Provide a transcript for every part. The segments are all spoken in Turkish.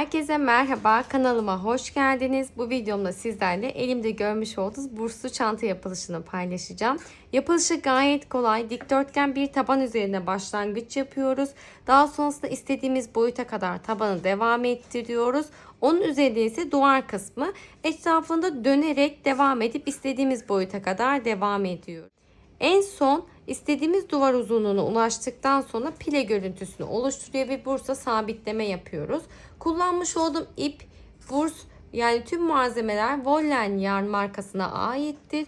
Herkese merhaba kanalıma hoş geldiniz. Bu videomda sizlerle elimde görmüş olduğunuz burslu çanta yapılışını paylaşacağım. Yapılışı gayet kolay. Dikdörtgen bir taban üzerine başlangıç yapıyoruz. Daha sonrasında istediğimiz boyuta kadar tabanı devam ettiriyoruz. Onun üzerinde ise duvar kısmı etrafında dönerek devam edip istediğimiz boyuta kadar devam ediyoruz. En son istediğimiz duvar uzunluğuna ulaştıktan sonra pile görüntüsünü oluşturuyor ve bursa sabitleme yapıyoruz. Kullanmış olduğum ip, burs yani tüm malzemeler Vollen yarn markasına aittir.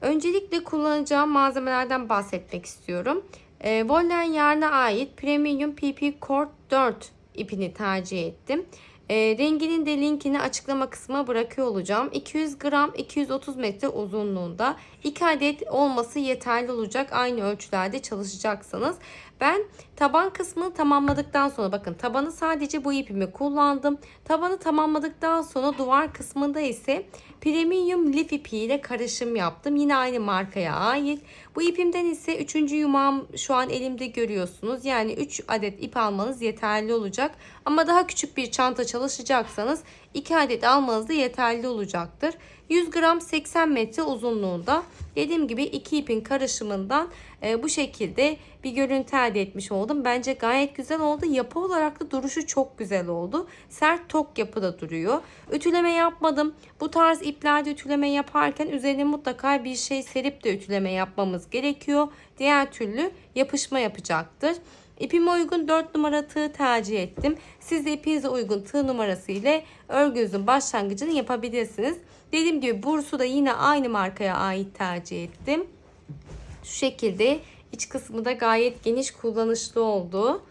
Öncelikle kullanacağım malzemelerden bahsetmek istiyorum. E, Vollen yarna ait Premium PP Cord 4 ipini tercih ettim. E, renginin de linkini açıklama kısmına bırakıyor olacağım. 200 gram 230 metre uzunluğunda 2 adet olması yeterli olacak. Aynı ölçülerde çalışacaksanız. Ben taban kısmını tamamladıktan sonra bakın tabanı sadece bu ipimi kullandım. Tabanı tamamladıktan sonra duvar kısmında ise premium lif ipi ile karışım yaptım. Yine aynı markaya ait. Bu ipimden ise 3. yumağım şu an elimde görüyorsunuz. Yani 3 adet ip almanız yeterli olacak. Ama daha küçük bir çanta çalışacaksanız 2 adet almanız da yeterli olacaktır. 100 gram 80 metre uzunluğunda dediğim gibi iki ipin karışımından e, bu şekilde bir görüntü elde etmiş oldum. Bence gayet güzel oldu. Yapı olarak da duruşu çok güzel oldu. Sert tok yapıda duruyor. Ütüleme yapmadım. Bu tarz iplerde ütüleme yaparken üzerine mutlaka bir şey serip de ütüleme yapmamız gerekiyor. Diğer türlü yapışma yapacaktır. İpime uygun 4 numara tığ tercih ettim. Siz de ipinize uygun tığ numarası ile örgünüzün başlangıcını yapabilirsiniz. Dediğim gibi bursu da yine aynı markaya ait tercih ettim. Şu şekilde iç kısmı da gayet geniş kullanışlı oldu.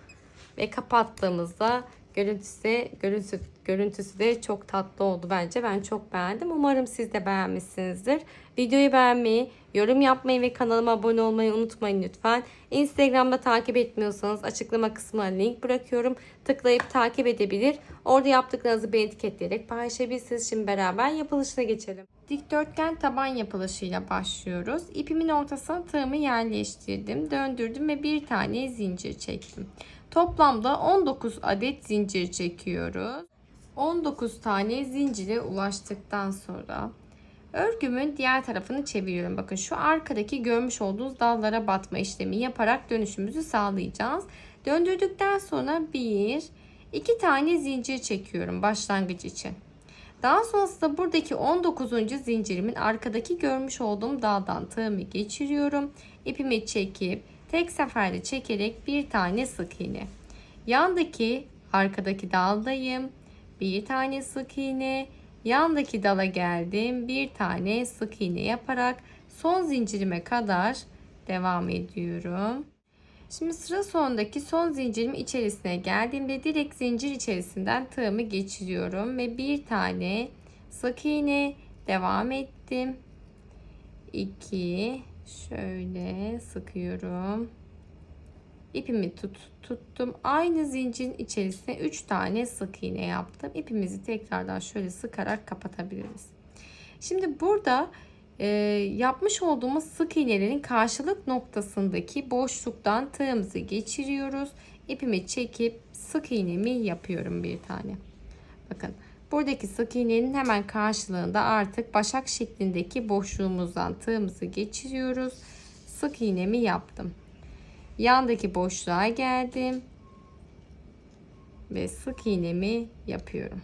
Ve kapattığımızda görüntüsü, görüntüsü, görüntüsü de çok tatlı oldu bence. Ben çok beğendim. Umarım siz de beğenmişsinizdir. Videoyu beğenmeyi, yorum yapmayı ve kanalıma abone olmayı unutmayın lütfen. Instagram'da takip etmiyorsanız açıklama kısmına link bırakıyorum. Tıklayıp takip edebilir. Orada yaptıklarınızı beni etiketleyerek paylaşabilirsiniz. Şimdi beraber yapılışına geçelim. Dikdörtgen taban yapılışıyla başlıyoruz. İpimin ortasına tığımı yerleştirdim. Döndürdüm ve bir tane zincir çektim. Toplamda 19 adet zincir çekiyoruz. 19 tane zincire ulaştıktan sonra örgümün diğer tarafını çeviriyorum. Bakın şu arkadaki görmüş olduğunuz dallara batma işlemi yaparak dönüşümüzü sağlayacağız. Döndürdükten sonra bir, iki tane zincir çekiyorum başlangıç için. Daha sonrasında buradaki 19. zincirimin arkadaki görmüş olduğum daldan tığımı geçiriyorum. İpimi çekip tek seferde çekerek bir tane sık iğne. Yandaki arkadaki daldayım. Bir tane sık iğne. Yandaki dala geldim. Bir tane sık iğne yaparak son zincirime kadar devam ediyorum. Şimdi sıra sonundaki son zincirimin içerisine geldiğimde direkt zincir içerisinden tığımı geçiriyorum ve bir tane sık iğne devam ettim. 2 şöyle sıkıyorum. İpimi tut, tuttum. Aynı zincirin içerisine 3 tane sık iğne yaptım. İpimizi tekrardan şöyle sıkarak kapatabiliriz. Şimdi burada e, yapmış olduğumuz sık iğnelerin karşılık noktasındaki boşluktan tığımızı geçiriyoruz. İpimi çekip sık iğnemi yapıyorum bir tane. Bakın buradaki sık iğnenin hemen karşılığında artık başak şeklindeki boşluğumuzdan tığımızı geçiriyoruz. Sık iğnemi yaptım. Yandaki boşluğa geldim ve sık iğnemi yapıyorum.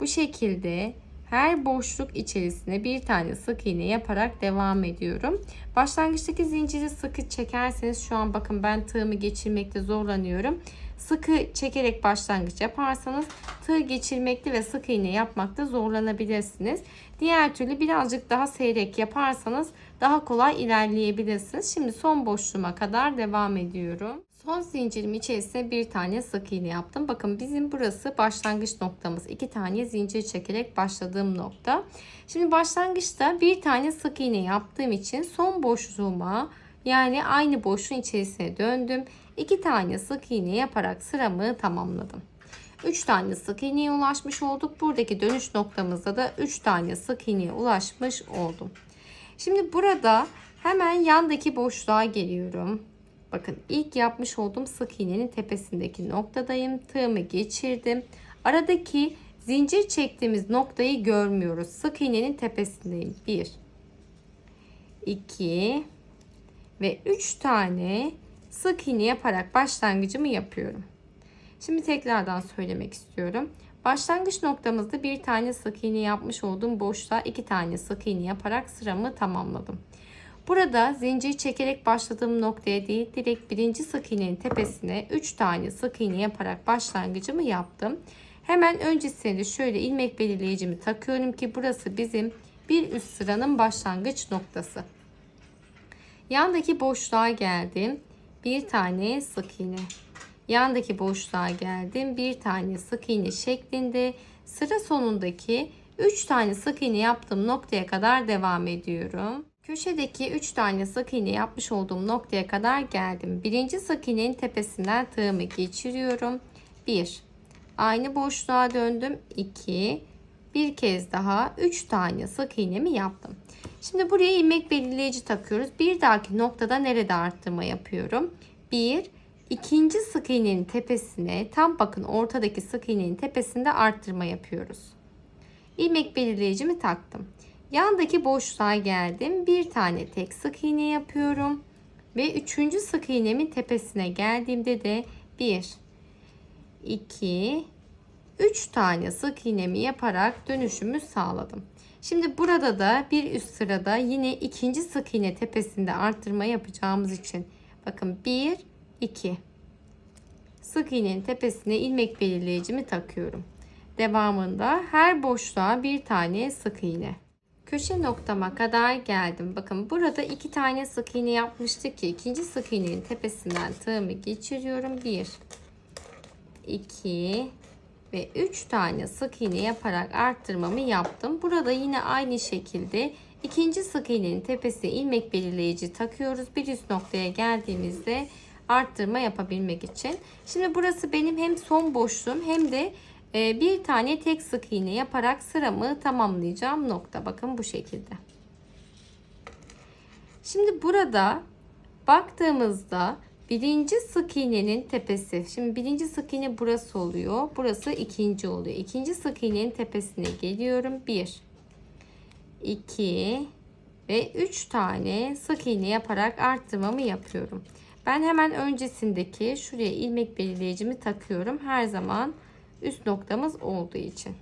Bu şekilde her boşluk içerisine bir tane sık iğne yaparak devam ediyorum. Başlangıçtaki zinciri sıkı çekerseniz şu an bakın ben tığımı geçirmekte zorlanıyorum. Sıkı çekerek başlangıç yaparsanız tığ geçirmekte ve sık iğne yapmakta zorlanabilirsiniz. Diğer türlü birazcık daha seyrek yaparsanız daha kolay ilerleyebilirsiniz. Şimdi son boşluğuma kadar devam ediyorum. Son zincirim içerisine bir tane sık iğne yaptım. Bakın bizim burası başlangıç noktamız. İki tane zincir çekerek başladığım nokta. Şimdi başlangıçta bir tane sık iğne yaptığım için son boşluğuma yani aynı boşluğun içerisine döndüm. İki tane sık iğne yaparak sıramı tamamladım. 3 tane sık iğneye ulaşmış olduk. Buradaki dönüş noktamızda da 3 tane sık iğneye ulaşmış oldum. Şimdi burada hemen yandaki boşluğa geliyorum. Bakın ilk yapmış olduğum sık iğnenin tepesindeki noktadayım. Tığımı geçirdim. Aradaki zincir çektiğimiz noktayı görmüyoruz. Sık iğnenin tepesindeyim. 1 2 ve 3 tane sık iğne yaparak başlangıcımı yapıyorum. Şimdi tekrardan söylemek istiyorum. Başlangıç noktamızda bir tane sık iğne yapmış olduğum boşluğa iki tane sık iğne yaparak sıramı tamamladım. Burada zincir çekerek başladığım noktaya değil direkt birinci sık iğnenin tepesine 3 tane sık iğne yaparak başlangıcımı yaptım. Hemen öncesinde şöyle ilmek belirleyicimi takıyorum ki burası bizim bir üst sıranın başlangıç noktası. Yandaki boşluğa geldim. Bir tane sık iğne. Yandaki boşluğa geldim. Bir tane sık iğne şeklinde sıra sonundaki 3 tane sık iğne yaptığım noktaya kadar devam ediyorum. Köşedeki 3 tane sık iğne yapmış olduğum noktaya kadar geldim. Birinci sık iğnenin tepesinden tığımı geçiriyorum. 1. Aynı boşluğa döndüm. 2. Bir kez daha 3 tane sık iğnemi yaptım. Şimdi buraya ilmek belirleyici takıyoruz. Bir dahaki noktada nerede arttırma yapıyorum? 1. İkinci sık iğnenin tepesine tam bakın ortadaki sık iğnenin tepesinde arttırma yapıyoruz. İlmek belirleyicimi taktım. Yandaki boşluğa geldim. Bir tane tek sık iğne yapıyorum. Ve üçüncü sık iğnemin tepesine geldiğimde de 1, 2, 3 tane sık iğnemi yaparak dönüşümü sağladım. Şimdi burada da bir üst sırada yine ikinci sık iğne tepesinde arttırma yapacağımız için bakın 1, 2 sık iğnenin tepesine ilmek belirleyicimi takıyorum. Devamında her boşluğa bir tane sık iğne. Köşe noktama kadar geldim. Bakın burada iki tane sık iğne yapmıştık ki ikinci sık iğnenin tepesinden tığımı geçiriyorum. 1 2 ve 3 tane sık iğne yaparak arttırmamı yaptım. Burada yine aynı şekilde ikinci sık iğnenin tepesine ilmek belirleyici takıyoruz. Bir üst noktaya geldiğimizde arttırma yapabilmek için. Şimdi burası benim hem son boşluğum hem de e, bir tane tek sık iğne yaparak sıramı tamamlayacağım nokta. Bakın bu şekilde. Şimdi burada baktığımızda birinci sık iğnenin tepesi. Şimdi birinci sık iğne burası oluyor. Burası ikinci oluyor. İkinci sık iğnenin tepesine geliyorum. 1 2 ve 3 tane sık iğne yaparak arttırmamı yapıyorum. Ben hemen öncesindeki şuraya ilmek belirleyicimi takıyorum. Her zaman üst noktamız olduğu için.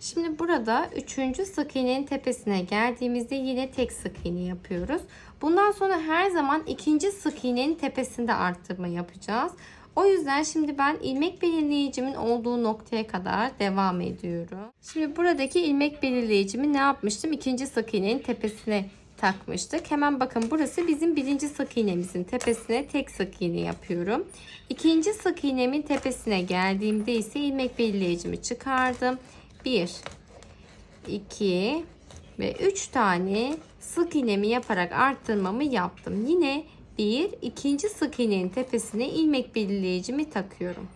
Şimdi burada üçüncü sık iğnenin tepesine geldiğimizde yine tek sık iğne yapıyoruz. Bundan sonra her zaman ikinci sık iğnenin tepesinde arttırma yapacağız. O yüzden şimdi ben ilmek belirleyicimin olduğu noktaya kadar devam ediyorum. Şimdi buradaki ilmek belirleyicimi ne yapmıştım? İkinci sık iğnenin tepesine takmıştık. Hemen bakın burası bizim birinci sık iğnemizin tepesine tek sık iğne yapıyorum. İkinci sık iğnemin tepesine geldiğimde ise ilmek belirleyicimi çıkardım. 1 2 ve 3 tane sık iğnemi yaparak arttırmamı yaptım. Yine bir ikinci sık iğnenin tepesine ilmek belirleyicimi takıyorum.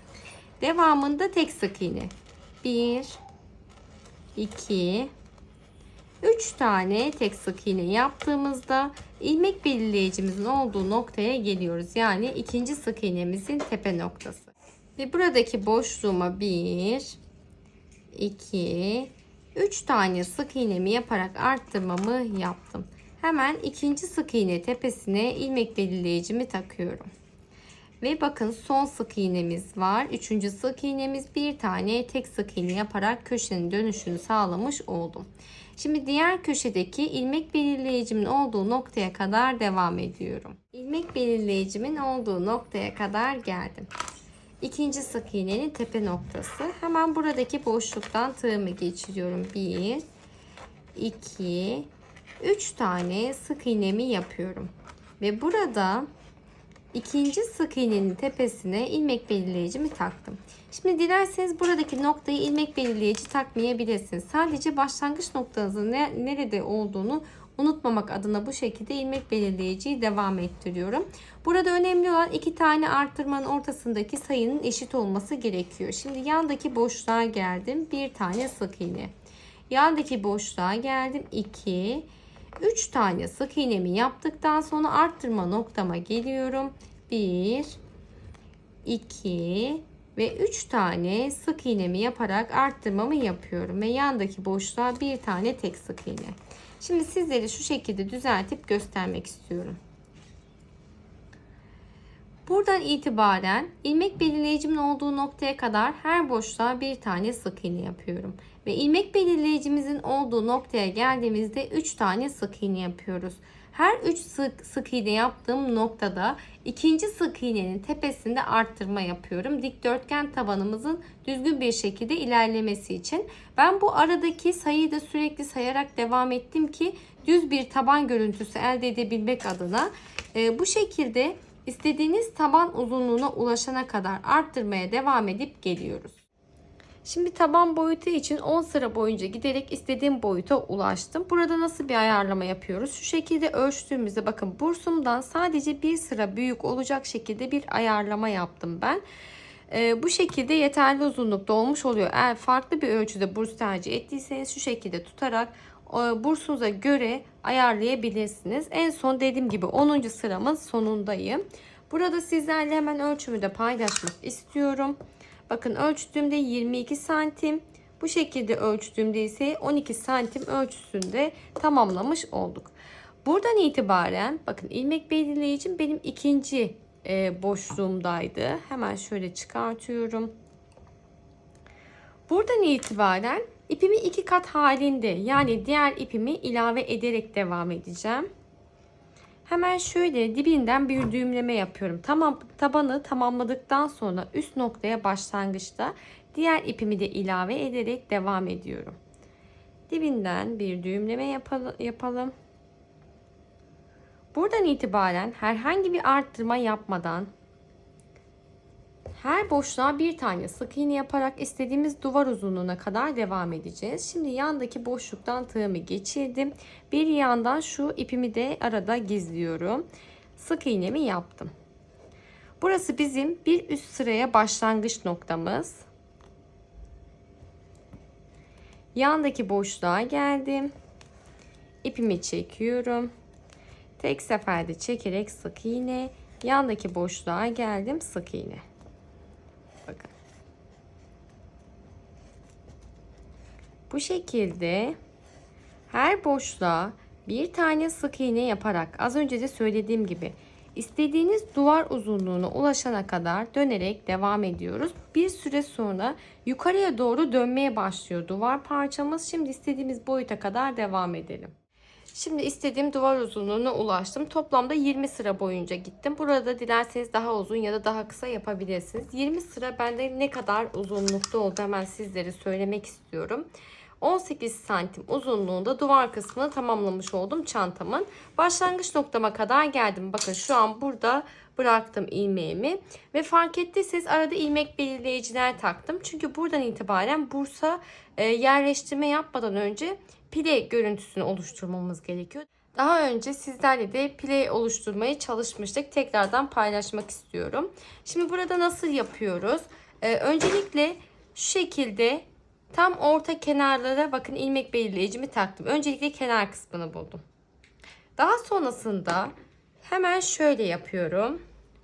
Devamında tek sık iğne. 1 2 3 tane tek sık iğne yaptığımızda ilmek belirleyicimizin olduğu noktaya geliyoruz. Yani ikinci sık iğnemizin tepe noktası. Ve buradaki boşluğuma 1 2 3 tane sık iğnemi yaparak arttırmamı yaptım. Hemen ikinci sık iğne tepesine ilmek belirleyicimi takıyorum. Ve bakın son sık iğnemiz var. Üçüncü sık iğnemiz bir tane tek sık iğne yaparak köşenin dönüşünü sağlamış oldum. Şimdi diğer köşedeki ilmek belirleyicimin olduğu noktaya kadar devam ediyorum. İlmek belirleyicimin olduğu noktaya kadar geldim. İkinci sık iğnenin tepe noktası. Hemen buradaki boşluktan tığımı geçiriyorum. 1 2 3 tane sık iğnemi yapıyorum. Ve burada ikinci sık iğnenin tepesine ilmek belirleyicimi taktım. Şimdi dilerseniz buradaki noktayı ilmek belirleyici takmayabilirsiniz. Sadece başlangıç noktanızın ne, nerede olduğunu unutmamak adına bu şekilde ilmek belirleyiciyi devam ettiriyorum. Burada önemli olan iki tane arttırmanın ortasındaki sayının eşit olması gerekiyor. Şimdi yandaki boşluğa geldim. Bir tane sık iğne. Yandaki boşluğa geldim. 2 3 tane sık iğnemi yaptıktan sonra arttırma noktama geliyorum. 1 2 ve 3 tane sık iğnemi yaparak arttırmamı yapıyorum ve yandaki boşluğa bir tane tek sık iğne. Şimdi sizleri şu şekilde düzeltip göstermek istiyorum. Buradan itibaren ilmek belirleyicimin olduğu noktaya kadar her boşluğa bir tane sık iğne yapıyorum. Ve ilmek belirleyicimizin olduğu noktaya geldiğimizde 3 tane sık iğne yapıyoruz. Her 3 sık, sık iğne yaptığım noktada ikinci sık iğnenin tepesinde arttırma yapıyorum. Dikdörtgen tabanımızın düzgün bir şekilde ilerlemesi için. Ben bu aradaki sayıyı da sürekli sayarak devam ettim ki düz bir taban görüntüsü elde edebilmek adına. Ee, bu şekilde istediğiniz taban uzunluğuna ulaşana kadar arttırmaya devam edip geliyoruz. Şimdi taban boyutu için 10 sıra boyunca giderek istediğim boyuta ulaştım. Burada nasıl bir ayarlama yapıyoruz? Şu şekilde ölçtüğümüzde bakın bursumdan sadece bir sıra büyük olacak şekilde bir ayarlama yaptım ben. Ee, bu şekilde yeterli uzunlukta olmuş oluyor. Eğer farklı bir ölçüde burs tercih ettiyseniz şu şekilde tutarak e, bursunuza göre ayarlayabilirsiniz. En son dediğim gibi 10. sıramın sonundayım. Burada sizlerle hemen ölçümü de paylaşmak istiyorum. Bakın ölçtüğümde 22 santim. Bu şekilde ölçtüğümde ise 12 santim ölçüsünde tamamlamış olduk. Buradan itibaren bakın ilmek belirleyicim benim ikinci e, boşluğumdaydı. Hemen şöyle çıkartıyorum. Buradan itibaren ipimi iki kat halinde yani diğer ipimi ilave ederek devam edeceğim. Hemen şöyle dibinden bir düğümleme yapıyorum. Tamam tabanı tamamladıktan sonra üst noktaya başlangıçta diğer ipimi de ilave ederek devam ediyorum. Dibinden bir düğümleme yapalım. Buradan itibaren herhangi bir arttırma yapmadan her boşluğa bir tane sık iğne yaparak istediğimiz duvar uzunluğuna kadar devam edeceğiz. Şimdi yandaki boşluktan tığımı geçirdim. Bir yandan şu ipimi de arada gizliyorum. Sık iğnemi yaptım. Burası bizim bir üst sıraya başlangıç noktamız. Yandaki boşluğa geldim. İpimi çekiyorum. Tek seferde çekerek sık iğne. Yandaki boşluğa geldim sık iğne. Bu şekilde her boşluğa bir tane sık iğne yaparak az önce de söylediğim gibi istediğiniz duvar uzunluğuna ulaşana kadar dönerek devam ediyoruz. Bir süre sonra yukarıya doğru dönmeye başlıyor duvar parçamız. Şimdi istediğimiz boyuta kadar devam edelim. Şimdi istediğim duvar uzunluğuna ulaştım. Toplamda 20 sıra boyunca gittim. Burada dilerseniz daha uzun ya da daha kısa yapabilirsiniz. 20 sıra bende ne kadar uzunlukta oldu hemen sizlere söylemek istiyorum. 18 santim uzunluğunda duvar kısmını tamamlamış oldum çantamın. Başlangıç noktama kadar geldim. Bakın şu an burada bıraktım ilmeğimi ve fark ettiyseniz arada ilmek belirleyiciler taktım. Çünkü buradan itibaren bursa e, yerleştirme yapmadan önce pile görüntüsünü oluşturmamız gerekiyor. Daha önce sizlerle de pile oluşturmaya çalışmıştık. Tekrardan paylaşmak istiyorum. Şimdi burada nasıl yapıyoruz? Ee, öncelikle şu şekilde tam orta kenarlara bakın ilmek belirleyicimi taktım. Öncelikle kenar kısmını buldum. Daha sonrasında hemen şöyle yapıyorum.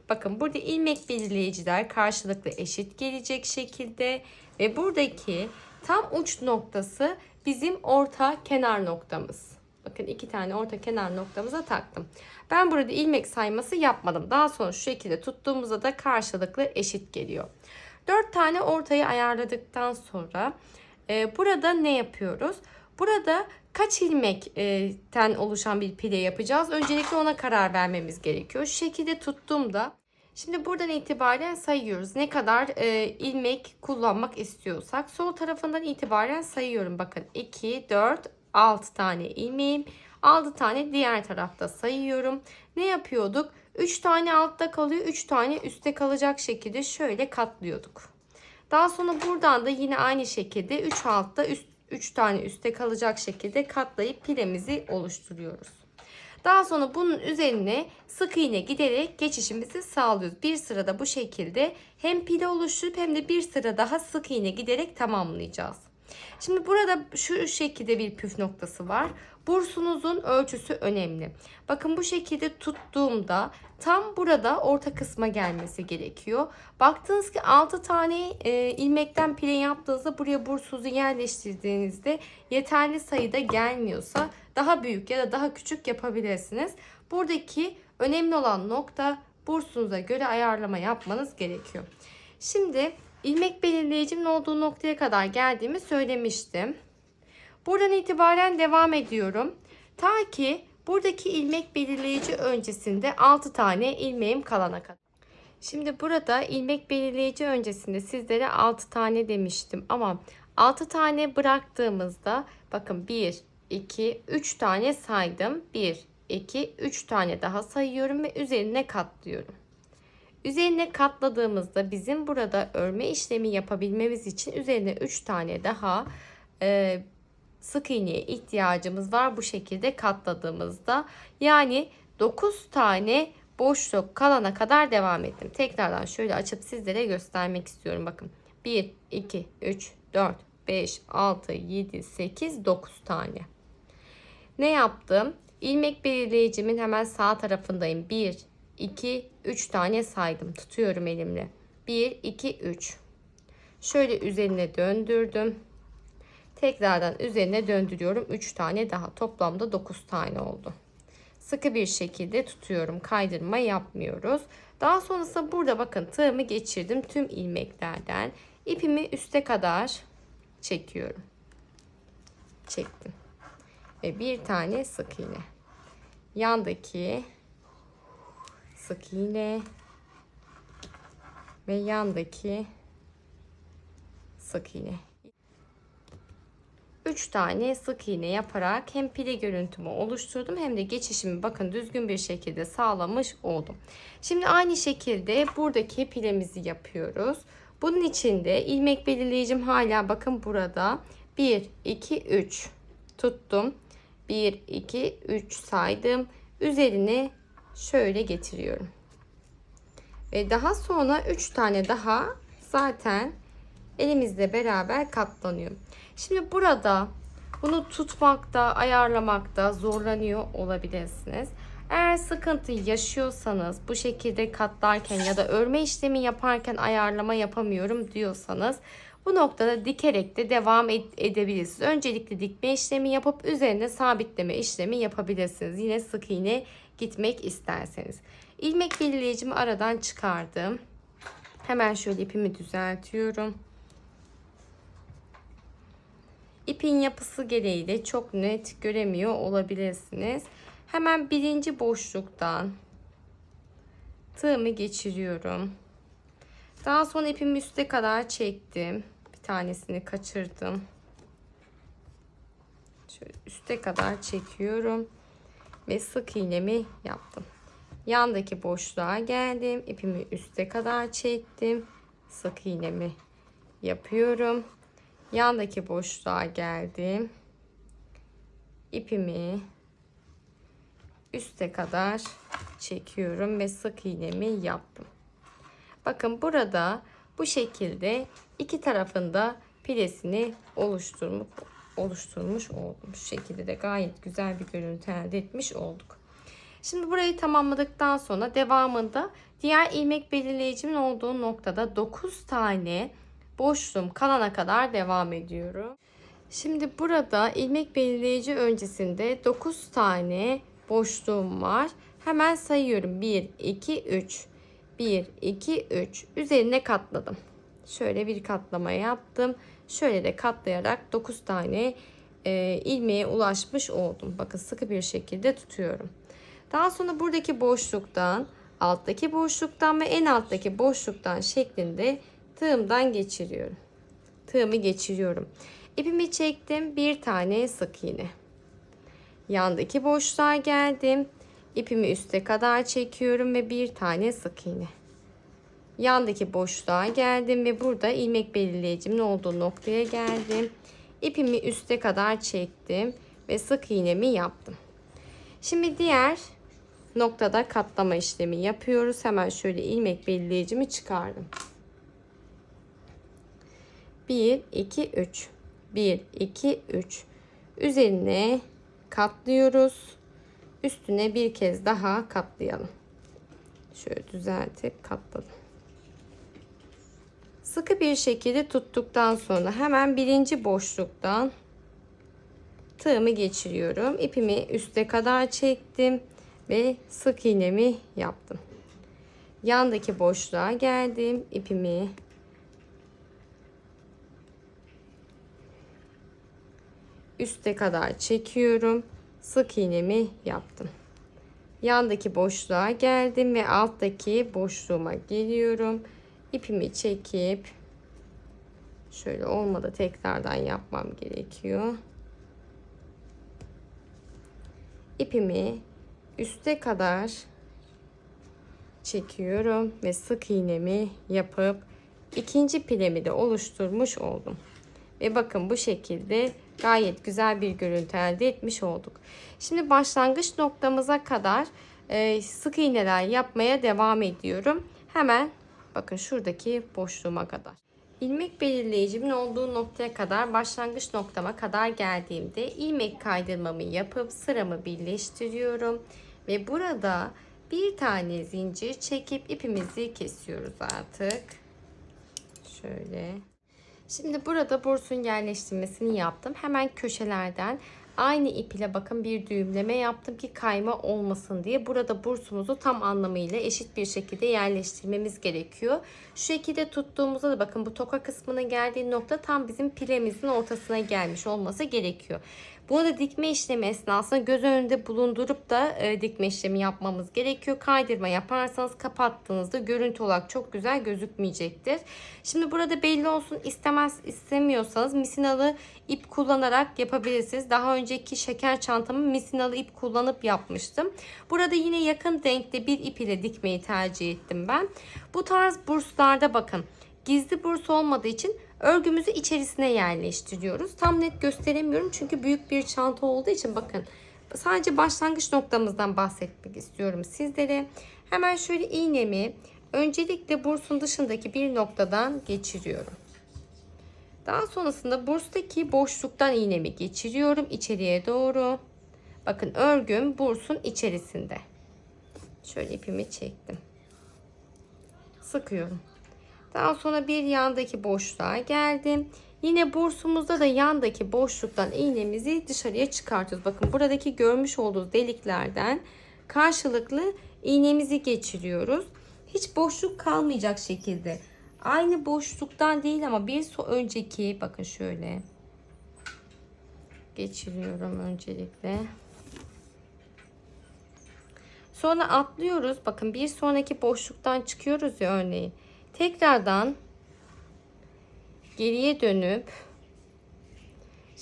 Bakın burada ilmek belirleyiciler karşılıklı eşit gelecek şekilde ve buradaki tam uç noktası bizim orta kenar noktamız. Bakın iki tane orta kenar noktamıza taktım. Ben burada ilmek sayması yapmadım. Daha sonra şu şekilde tuttuğumuzda da karşılıklı eşit geliyor. 4 tane ortayı ayarladıktan sonra e, burada ne yapıyoruz? Burada kaç ilmekten oluşan bir pide yapacağız? Öncelikle ona karar vermemiz gerekiyor. Şu şekilde tuttuğumda Şimdi buradan itibaren sayıyoruz. Ne kadar e, ilmek kullanmak istiyorsak. Sol tarafından itibaren sayıyorum. Bakın 2, 4, 6 tane ilmeğim. 6 tane diğer tarafta sayıyorum. Ne yapıyorduk? 3 tane altta kalıyor. 3 tane üstte kalacak şekilde şöyle katlıyorduk. Daha sonra buradan da yine aynı şekilde 3 altta üst, 3 tane üstte kalacak şekilde katlayıp pilemizi oluşturuyoruz. Daha sonra bunun üzerine sık iğne giderek geçişimizi sağlıyoruz. Bir sırada bu şekilde hem pile oluşturup hem de bir sıra daha sık iğne giderek tamamlayacağız. Şimdi burada şu şekilde bir püf noktası var. Bursunuzun ölçüsü önemli. Bakın bu şekilde tuttuğumda tam burada orta kısma gelmesi gerekiyor. Baktınız ki 6 tane e, ilmekten pile yaptığınızda buraya bursunuzu yerleştirdiğinizde yeterli sayıda gelmiyorsa daha büyük ya da daha küçük yapabilirsiniz. Buradaki önemli olan nokta bursunuza göre ayarlama yapmanız gerekiyor. Şimdi ilmek belirleyicimin olduğu noktaya kadar geldiğimi söylemiştim. Buradan itibaren devam ediyorum. Ta ki buradaki ilmek belirleyici öncesinde 6 tane ilmeğim kalana kadar. Şimdi burada ilmek belirleyici öncesinde sizlere 6 tane demiştim ama 6 tane bıraktığımızda bakın 1, 2, 3 tane saydım. 1, 2, 3 tane daha sayıyorum ve üzerine katlıyorum. Üzerine katladığımızda bizim burada örme işlemi yapabilmemiz için üzerine 3 tane daha e, sık iğneye ihtiyacımız var bu şekilde katladığımızda. Yani 9 tane boşluk kalana kadar devam ettim. Tekrardan şöyle açıp sizlere göstermek istiyorum. Bakın 1, 2, 3, 4, 5, 6, 7, 8, 9 tane. Ne yaptım? İlmek belirleyicimin hemen sağ tarafındayım. 1, 2, 3 tane saydım. Tutuyorum elimle. 1, 2, 3. Şöyle üzerine döndürdüm. Tekrardan üzerine döndürüyorum. 3 tane daha. Toplamda 9 tane oldu. Sıkı bir şekilde tutuyorum. Kaydırma yapmıyoruz. Daha sonrasında burada bakın tığımı geçirdim. Tüm ilmeklerden ipimi üste kadar çekiyorum. Çektim. Ve bir tane sık iğne. Yandaki sık iğne ve yandaki sık iğne. 3 tane sık iğne yaparak hem pile görüntümü oluşturdum hem de geçişimi bakın düzgün bir şekilde sağlamış oldum. Şimdi aynı şekilde buradaki pilemizi yapıyoruz. Bunun için de ilmek belirleyicim hala bakın burada 1 2 3 tuttum. 1 2 3 saydım. Üzerine şöyle getiriyorum. Ve daha sonra 3 tane daha zaten elimizle beraber katlanıyor. Şimdi burada bunu tutmakta, ayarlamakta zorlanıyor olabilirsiniz. Eğer sıkıntı yaşıyorsanız bu şekilde katlarken ya da örme işlemi yaparken ayarlama yapamıyorum diyorsanız bu noktada dikerek de devam edebilirsiniz. Öncelikle dikme işlemi yapıp üzerine sabitleme işlemi yapabilirsiniz. Yine sık iğne gitmek isterseniz. İlmek belirleyicimi aradan çıkardım. Hemen şöyle ipimi düzeltiyorum. İpin yapısı gereği de çok net göremiyor olabilirsiniz. Hemen birinci boşluktan tığımı geçiriyorum. Daha sonra ipimi üste kadar çektim. Bir tanesini kaçırdım. Şöyle üste kadar çekiyorum ve sık iğnemi yaptım. Yandaki boşluğa geldim. İpimi üste kadar çektim. Sık iğnemi yapıyorum. Yandaki boşluğa geldim. İpimi üste kadar çekiyorum ve sık iğnemi yaptım. Bakın burada bu şekilde iki tarafında pilesini oluşturmuş oluşturmuş oldum. Şu şekilde de gayet güzel bir görüntü elde etmiş olduk. Şimdi burayı tamamladıktan sonra devamında diğer ilmek belirleyicimin olduğu noktada 9 tane boşluğum kalana kadar devam ediyorum. Şimdi burada ilmek belirleyici öncesinde 9 tane boşluğum var. Hemen sayıyorum. 1, 2, 3. 1, 2, 3. Üzerine katladım. Şöyle bir katlama yaptım. Şöyle de katlayarak 9 tane e, ilmeğe ulaşmış oldum. Bakın sıkı bir şekilde tutuyorum. Daha sonra buradaki boşluktan, alttaki boşluktan ve en alttaki boşluktan şeklinde tığımdan geçiriyorum. Tığımı geçiriyorum. İpimi çektim. Bir tane sık iğne. Yandaki boşluğa geldim. İpimi üste kadar çekiyorum ve bir tane sık iğne. Yandaki boşluğa geldim ve burada ilmek belirleyicimin olduğu noktaya geldim. İpimi üste kadar çektim ve sık iğnemi yaptım. Şimdi diğer noktada katlama işlemi yapıyoruz. Hemen şöyle ilmek belirleyicimi çıkardım. 1, 2, 3. 1 2 3 üzerine katlıyoruz. Üstüne bir kez daha katlayalım. Şöyle düzeltip katladım. Sıkı bir şekilde tuttuktan sonra hemen birinci boşluktan tığımı geçiriyorum. İpimi üste kadar çektim ve sık iğnemi yaptım. Yandaki boşluğa geldim. İpimi üste kadar çekiyorum. Sık iğnemi yaptım. Yandaki boşluğa geldim ve alttaki boşluğuma geliyorum. İpimi çekip şöyle olmadı tekrardan yapmam gerekiyor. İpimi üste kadar çekiyorum ve sık iğnemi yapıp ikinci pilemi de oluşturmuş oldum. Ve bakın bu şekilde gayet güzel bir görüntü elde etmiş olduk. Şimdi başlangıç noktamıza kadar e, sık iğneler yapmaya devam ediyorum. Hemen bakın şuradaki boşluğuma kadar. İlmek belirleyicimin olduğu noktaya kadar başlangıç noktama kadar geldiğimde ilmek kaydırmamı yapıp sıramı birleştiriyorum. Ve burada bir tane zincir çekip ipimizi kesiyoruz artık. Şöyle. Şimdi burada bursun yerleştirmesini yaptım. Hemen köşelerden aynı ip ile bakın bir düğümleme yaptım ki kayma olmasın diye. Burada bursumuzu tam anlamıyla eşit bir şekilde yerleştirmemiz gerekiyor. Şu şekilde tuttuğumuzda da bakın bu toka kısmına geldiği nokta tam bizim pilemizin ortasına gelmiş olması gerekiyor. Burada dikme işlemi esnasında göz önünde bulundurup da e, dikme işlemi yapmamız gerekiyor. Kaydırma yaparsanız kapattığınızda görüntü olarak çok güzel gözükmeyecektir. Şimdi burada belli olsun istemez istemiyorsanız misinalı ip kullanarak yapabilirsiniz. Daha önceki şeker çantamı misinalı ip kullanıp yapmıştım. Burada yine yakın denkte bir ip ile dikmeyi tercih ettim ben. Bu tarz burslarda bakın gizli burs olmadığı için örgümüzü içerisine yerleştiriyoruz. Tam net gösteremiyorum çünkü büyük bir çanta olduğu için bakın sadece başlangıç noktamızdan bahsetmek istiyorum sizlere. Hemen şöyle iğnemi öncelikle bursun dışındaki bir noktadan geçiriyorum. Daha sonrasında burstaki boşluktan iğnemi geçiriyorum içeriye doğru. Bakın örgüm bursun içerisinde. Şöyle ipimi çektim. Sıkıyorum. Daha sonra bir yandaki boşluğa geldim. Yine bursumuzda da yandaki boşluktan iğnemizi dışarıya çıkartıyoruz. Bakın buradaki görmüş olduğunuz deliklerden karşılıklı iğnemizi geçiriyoruz. Hiç boşluk kalmayacak şekilde. Aynı boşluktan değil ama bir so önceki bakın şöyle geçiriyorum öncelikle. Sonra atlıyoruz. Bakın bir sonraki boşluktan çıkıyoruz ya örneğin. Tekrardan geriye dönüp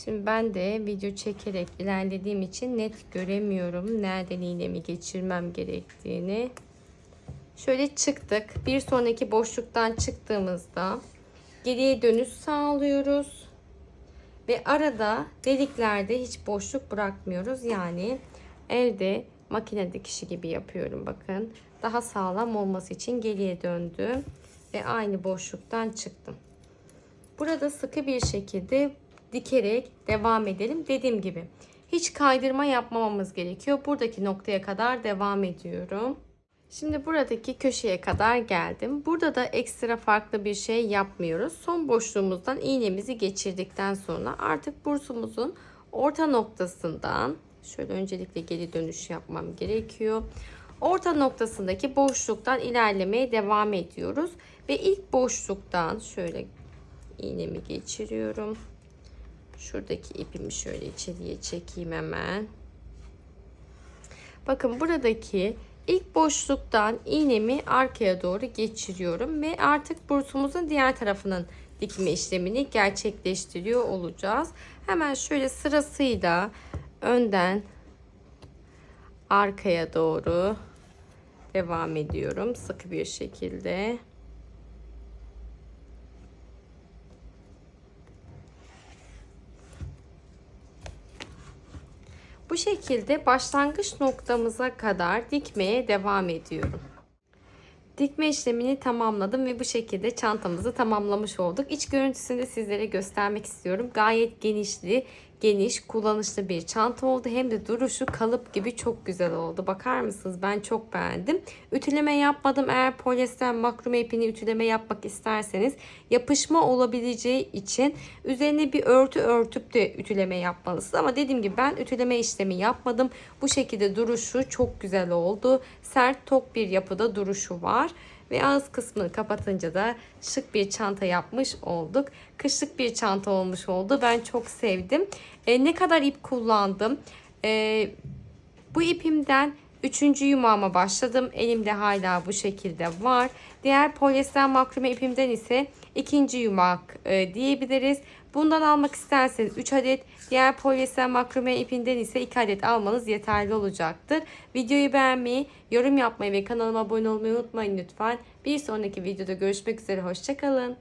Şimdi ben de video çekerek ilerlediğim için net göremiyorum nereden iğnemi geçirmem gerektiğini. Şöyle çıktık. Bir sonraki boşluktan çıktığımızda geriye dönüş sağlıyoruz. Ve arada deliklerde hiç boşluk bırakmıyoruz. Yani elde makine dikişi gibi yapıyorum bakın. Daha sağlam olması için geriye döndüm ve aynı boşluktan çıktım. Burada sıkı bir şekilde dikerek devam edelim. Dediğim gibi hiç kaydırma yapmamamız gerekiyor. Buradaki noktaya kadar devam ediyorum. Şimdi buradaki köşeye kadar geldim. Burada da ekstra farklı bir şey yapmıyoruz. Son boşluğumuzdan iğnemizi geçirdikten sonra artık bursumuzun orta noktasından şöyle öncelikle geri dönüş yapmam gerekiyor. Orta noktasındaki boşluktan ilerlemeye devam ediyoruz. Ve ilk boşluktan şöyle iğnemi geçiriyorum. Şuradaki ipimi şöyle içeriye çekeyim hemen. Bakın buradaki ilk boşluktan iğnemi arkaya doğru geçiriyorum ve artık bursumuzun diğer tarafının dikme işlemini gerçekleştiriyor olacağız. Hemen şöyle sırasıyla önden arkaya doğru devam ediyorum sıkı bir şekilde. Şekilde başlangıç noktamıza kadar dikmeye devam ediyorum. Dikme işlemini tamamladım ve bu şekilde çantamızı tamamlamış olduk. İç görüntüsünü de sizlere göstermek istiyorum. Gayet genişli, geniş, kullanışlı bir çanta oldu. Hem de duruşu kalıp gibi çok güzel oldu. Bakar mısınız? Ben çok beğendim. Ütüleme yapmadım. Eğer polyester makrume ipini ütüleme yapmak isterseniz yapışma olabileceği için üzerine bir örtü örtüp de ütüleme yapmalısınız. Ama dediğim gibi ben ütüleme işlemi yapmadım. Bu şekilde duruşu çok güzel oldu. Sert tok bir yapıda duruşu var. Ve ağız kısmını kapatınca da şık bir çanta yapmış olduk. Kışlık bir çanta olmuş oldu. Ben çok sevdim. E, ne kadar ip kullandım? E, bu ipimden üçüncü yumağıma başladım. Elimde hala bu şekilde var. Diğer polyester makrume ipimden ise ikinci yumak e, diyebiliriz. Bundan almak isterseniz 3 adet, diğer polyester makrume ipinden ise 2 adet almanız yeterli olacaktır. Videoyu beğenmeyi, yorum yapmayı ve kanalıma abone olmayı unutmayın lütfen. Bir sonraki videoda görüşmek üzere, hoşçakalın.